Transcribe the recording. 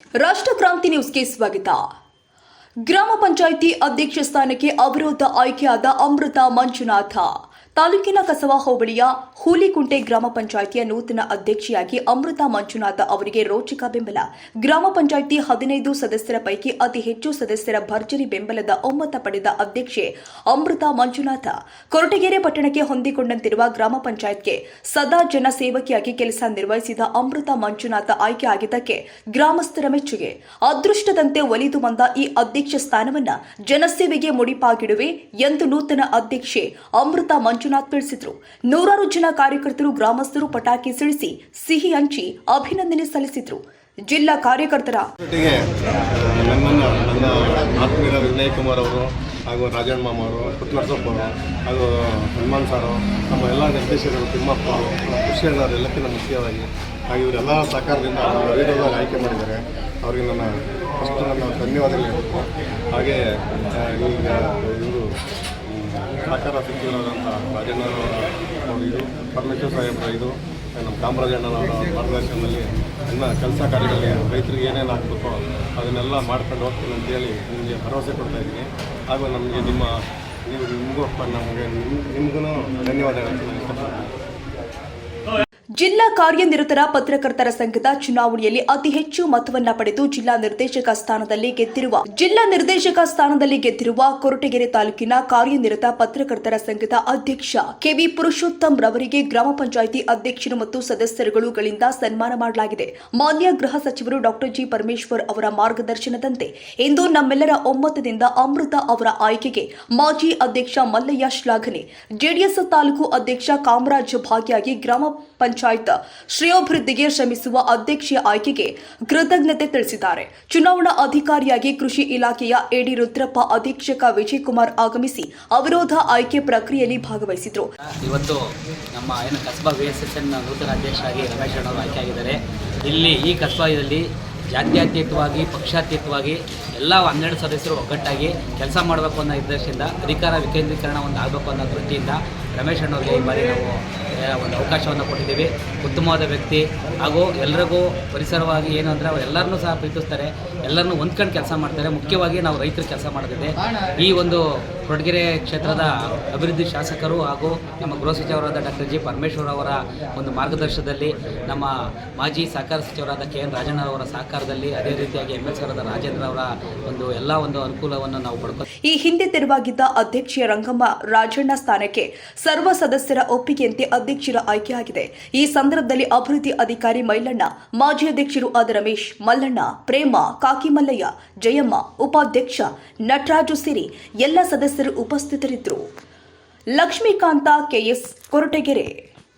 ರಾಷ್ಟ್ರ ಕ್ರಾಂತಿ ನ್ಯೂಸ್ಗೆ ಸ್ವಾಗತ. ಗ್ರಾಮ ಪಂಚಾಯಿತಿ ಅಧ್ಯಕ್ಷ ಸ್ಥಾನಕ್ಕೆ ಅವಿರೋಧ ಆಯ್ಕೆಯಾದ ಅಮೃತ ಮಂಜುನಾಥ. ತಾಲೂಕಿನ ಕಸವ ಹೋಬಳಿಯ ಹೂಲಿಕುಂಟೆ ಗ್ರಾಮ ಪಂಚಾಯಿತಿಯ ನೂತನ ಅಧ್ಯಕ್ಷೆಯಾಗಿ ಅಮೃತ ಮಂಜುನಾಥ ಅವರಿಗೆ ರೋಚಕ ಬೆಂಬಲ. ಗ್ರಾಮ ಪಂಚಾಯಿತಿ ಹದಿನೈದು ಸದಸ್ಯರ ಪೈಕಿ ಅತಿ ಹೆಚ್ಚು ಸದಸ್ಯರ ಭರ್ಜರಿ ಬೆಂಬಲದ ಒಮ್ಮತ ಪಡೆದ ಅಧ್ಯಕ್ಷೆ ಅಮೃತ ಮಂಜುನಾಥ. ಕೊರಟಗೆರೆ ಪಟ್ಟಣಕ್ಕೆ ಹೊಂದಿಕೊಂಡಂತಿರುವ ಗ್ರಾಮ ಪಂಚಾಯತ್ಗೆ ಸದಾ ಜನ ಸೇವಕಿಯಾಗಿ ಕೆಲಸ ನಿರ್ವಹಿಸಿದ ಅಮೃತ ಮಂಜುನಾಥ ಆಯ್ಕೆ ಆಗಿದ್ದಕ್ಕೆ ಗ್ರಾಮಸ್ಥರ ಮೆಚ್ಚುಗೆ. ಅದೃಷ್ಟದಂತೆ ಒಲಿದು ಬಂದ ಈ ಅಧ್ಯಕ್ಷ ಸ್ಥಾನವನ್ನ ಜನಸೇವೆಗೆ ಮುಡಿಪಾಗಿಡುವೆ ಎಂದು ನೂತನ ಅಧ್ಯಕ್ಷೆ ಅಮೃತ ಮಂಜುನಾಥ್ ತಿಳಿಸಿದರು. ನೂರಾರು ಜನ ಕಾರ್ಯಕರ್ತರು ಗ್ರಾಮಸ್ಥರು ಪಟಾಕಿ ಸಿಡಿಸಿ ಸಿಹಿ ಹಂಚಿ ಅಭಿನಂದನೆ ಸಲ್ಲಿಸಿದರು. ಜಿಲ್ಲಾ ಕಾರ್ಯಕರ್ತರ ಜೊತೆಗೆ ನನ್ನನ್ನು ನನ್ನ ಆತ್ಮೀಯರ ವಿನಯ್ ಕುಮಾರ್ ಅವರು ಹಾಗೂ ರಾಜಣ್ಣ ಮಾಮ ಅವರು ಅವರು ಹಾಗೂ ಹನುಮಾನ್ ಸಾರು ನಮ್ಮ ಎಲ್ಲ ನಿರ್ದೇಶಕರು, ತಿಮ್ಮಪ್ಪ ಅವರು ಖುಷಿಯಣ್ಣವರು ಎಲ್ಲಕ್ಕಿಂತ ಮುಖ್ಯವಾಗಿ ಹಾಗೆ ಇವರೆಲ್ಲ ಸಹಕಾರದಿಂದ ವಿರೋಧವಾಗಿ ಆಯ್ಕೆ ಮಾಡಿದ್ದಾರೆ. ಅವರಿಗೆ ನನ್ನ ಫಸ್ಟ್ ನನ್ನ ಧನ್ಯವಾದಗಳು ಹೇಳ್ಬೇಕು. ಹಾಗೆ ಈಗ ಇವರು ಸಹಕಾರ ಸಚಿವರಾದಂಥ ರಾಜಣ್ಣನವರ ಇದು ಪರಮೇಶ್ವರ ಸಾಹೇಬ್ರ ಇದು, ನಮ್ಮ ಕಾಮರಾಜಣ್ಣನವರ ಮಾರ್ಗದರ್ಶನದಲ್ಲಿ ಎಲ್ಲ ಕೆಲಸ ಕಾರ್ಯಗಳಲ್ಲಿ ರೈತರಿಗೆ ಏನೇನು ಆಗಬೇಕೋ ಅದನ್ನೆಲ್ಲ ಮಾಡ್ಕೊಂಡು ಹೋಗ್ತೀನಿ ಅಂತೇಳಿ ನಿಮಗೆ ಭರವಸೆ ಕೊಡ್ತಾ ಇದ್ದೀನಿ. ಹಾಗೂ ನಮಗೆ ನಿಮ್ಮ, ನೀವು ನಿಮಗೂ ನಮಗೆ ನಿಮ್ಗೂ ಧನ್ಯವಾದಗಳು. ಜಿಲ್ಲಾ ಕಾರ್ಯನಿರತರ ಪತ್ರಕರ್ತರ ಸಂಘದ ಚುನಾವಣೆಯಲ್ಲಿ ಅತಿ ಹೆಚ್ಚು ಮತವನ್ನ ಪಡೆದು ಜಿಲ್ಲಾ ನಿರ್ದೇಶಕ ಸ್ಥಾನದಲ್ಲಿ ಗೆದ್ದಿರುವ ಜಿಲ್ಲಾ ನಿರ್ದೇಶಕ ಸ್ಥಾನದಲ್ಲಿ ಗೆದ್ದಿರುವ ಕೊರಟಗೆರೆ ತಾಲೂಕಿನ ಕಾರ್ಯನಿರತ ಪತ್ರಕರ್ತರ ಸಂಘದ ಅಧ್ಯಕ್ಷ ಕೆವಿ ಪುರುಷೋತ್ತಮ್ ರವರಿಗೆ ಗ್ರಾಮ ಪಂಚಾಯಿತಿ ಅಧ್ಯಕ್ಷರು ಮತ್ತು ಸದಸ್ಯರುಗಳಿಂದ ಸನ್ಮಾನ ಮಾಡಲಾಗಿದೆ. ಮಾನ್ಯ ಗೃಹ ಸಚಿವರು ಡಾಕ್ಟರ್ ಜಿ. ಪರಮೇಶ್ವರ್ ಅವರ ಮಾರ್ಗದರ್ಶನದಂತೆ ಇಂದು ನಮ್ಮೆಲ್ಲರ ಒಮ್ಮತದಿಂದ ಅಮೃತ ಅವರ ಆಯ್ಕೆಗೆ ಮಾಜಿ ಅಧ್ಯಕ್ಷ ಮಲ್ಲಯ್ಯ ಶ್ಲಾಘನೆ. ಜೆಡಿಎಸ್ ತಾಲೂಕು ಅಧ್ಯಕ್ಷ ಕಾಮರಾಜ್ ಭಾಗಿಯಾಗಿ ಗ್ರಾಮ ಪಂಚಾಯತ್ ಶ್ರೇಯೋಭಿವೃದ್ಧಿಗೆ ಶ್ರಮಿಸುವ ಅಧ್ಯಕ್ಷೆಯ ಆಯ್ಕೆಗೆ ಕೃತಜ್ಞತೆ ತಿಳಿಸಿದ್ದಾರೆ. ಚುನಾವಣಾ ಅಧಿಕಾರಿಯಾಗಿ ಕೃಷಿ ಇಲಾಖೆಯ ಎಡಿ ರುದ್ರಪ್ಪ ಅಧೀಕ್ಷಕ ವಿಜಯಕುಮಾರ್ ಆಗಮಿಸಿ ಅವಿರೋಧ ಆಯ್ಕೆ ಪ್ರಕ್ರಿಯೆಯಲ್ಲಿ ಭಾಗವಹಿಸಿದರು. ಇವತ್ತು ನಮ್ಮ ಏನು Kasba VSSN S S N ನೂತನ ಅಧ್ಯಕ್ಷರಾಗಿ ರಮೇಶ್ ಅವರು ಆಯ್ಕೆಯಾಗಿದ್ದಾರೆ ಇಲ್ಲಿ ಈ ಕಸ್ಬಾದಲ್ಲಿ ಜಾತ್ಯತೀತವಾಗಿ, ಪಕ್ಷಾತೀತವಾಗಿ ಎಲ್ಲ ಹನ್ನೆರಡು ಸದಸ್ಯರು ಒಗ್ಗಟ್ಟಾಗಿ ಕೆಲಸ ಮಾಡಬೇಕು ಅನ್ನೋ ಉದ್ದೇಶದಿಂದ, ಅಧಿಕಾರ ವಿಕೇಂದ್ರೀಕರಣ ಒಂದು ಆಗಬೇಕು ಅನ್ನೋ ದೃಷ್ಟಿಯಿಂದ ರಮೇಶ್ ಅಣ್ಣವ್ರಿಗೆ ಈ ಬಾರಿ ನಾವು ಒಂದು ಅವಕಾಶವನ್ನು ಕೊಟ್ಟಿದ್ದೀವಿ. ಉತ್ತಮವಾದ ವ್ಯಕ್ತಿ ಹಾಗೂ ಎಲ್ಲರಿಗೂ ಪರಿಸರವಾಗಿ ಏನು ಅಂದರೆ ಅವ್ರು ಎಲ್ಲರನ್ನೂ ಸಹ ಪ್ರೀತಿಸ್ತಾರೆ. ಎಲ್ಲರನ್ನೂ ಹೊಂದ್ಕೊಂಡು ಕೆಲಸ ಮಾಡ್ತಾರೆ. ಮುಖ್ಯವಾಗಿ ನಾವು ರೈತರು ಕೆಲಸ ಮಾಡೋದಿದೆ ಈ ಒಂದು ಕೊರಟಗೆರೆ ಕ್ಷೇತ್ರದ ಅಭಿವೃದ್ಧಿ ಶಾಸಕರು ಹಾಗೂ ನಮ್ಮ ಗೃಹ ಸಚಿವರಾದ ಡಾಕ್ಟರ್ ಜಿ ಪರಮೇಶ್ವರ್ ಅವರ ಒಂದು ಮಾರ್ಗದರ್ಶನದಲ್ಲಿ ನಮ್ಮ ಮಾಜಿ ಸಹಕಾರ ಸಚಿವರಾದ ಕೆ ಎನ್ ರಾಜಣ್ಣವರ ಸಹಕಾರದಲ್ಲಿ ಅದೇ ರೀತಿಯಾಗಿ ಎಂ ಎಸ್ ಆರ್ ರಾಜೇಂದ್ರ ಅವರ ಒಂದು ಎಲ್ಲ ಒಂದು ಅನುಕೂಲವನ್ನು ನಾವು ಪಡ್ಕೊ ಈ ಹಿಂದೆ ತೆರವಾಗಿದ್ದ ಅಧ್ಯಕ್ಷೀಯ ರಂಗಮ್ಮ ರಾಜಣ್ಣ ಸ್ಥಾನಕ್ಕೆ ಸರ್ವ ಸದಸ್ಯರ ಒಪ್ಪಿಗೆಯಂತೆ ಅಧ್ಯಕ್ಷರ ಆಯ್ಕೆಯಾಗಿದೆ. ಈ ಸಂದರ್ಭದಲ್ಲಿ ಅಭಿವೃದ್ಧಿ ಅಧಿಕಾರಿ ಮೈಲಣ್ಣ, ಮಾಜಿ ಅಧ್ಯಕ್ಷರು ಆದ ರಮೇಶ್, ಮಲ್ಲಣ್ಣ, ಪ್ರೇಮ, ಕಾಕಿ ಮಲ್ಲಯ್ಯ, ಜಯಮ್ಮ, ಉಪಾಧ್ಯಕ್ಷ, ನಟರಾಜು ಸಿರಿ ಎಲ್ಲ ಸದಸ್ಯರು ಉಪಸ್ಥಿತರಿದ್ದರು. ಲಕ್ಷ್ಮೀಕಾಂತ ಕೆಎಸ್ ಕೊರಟಗೆರೆ.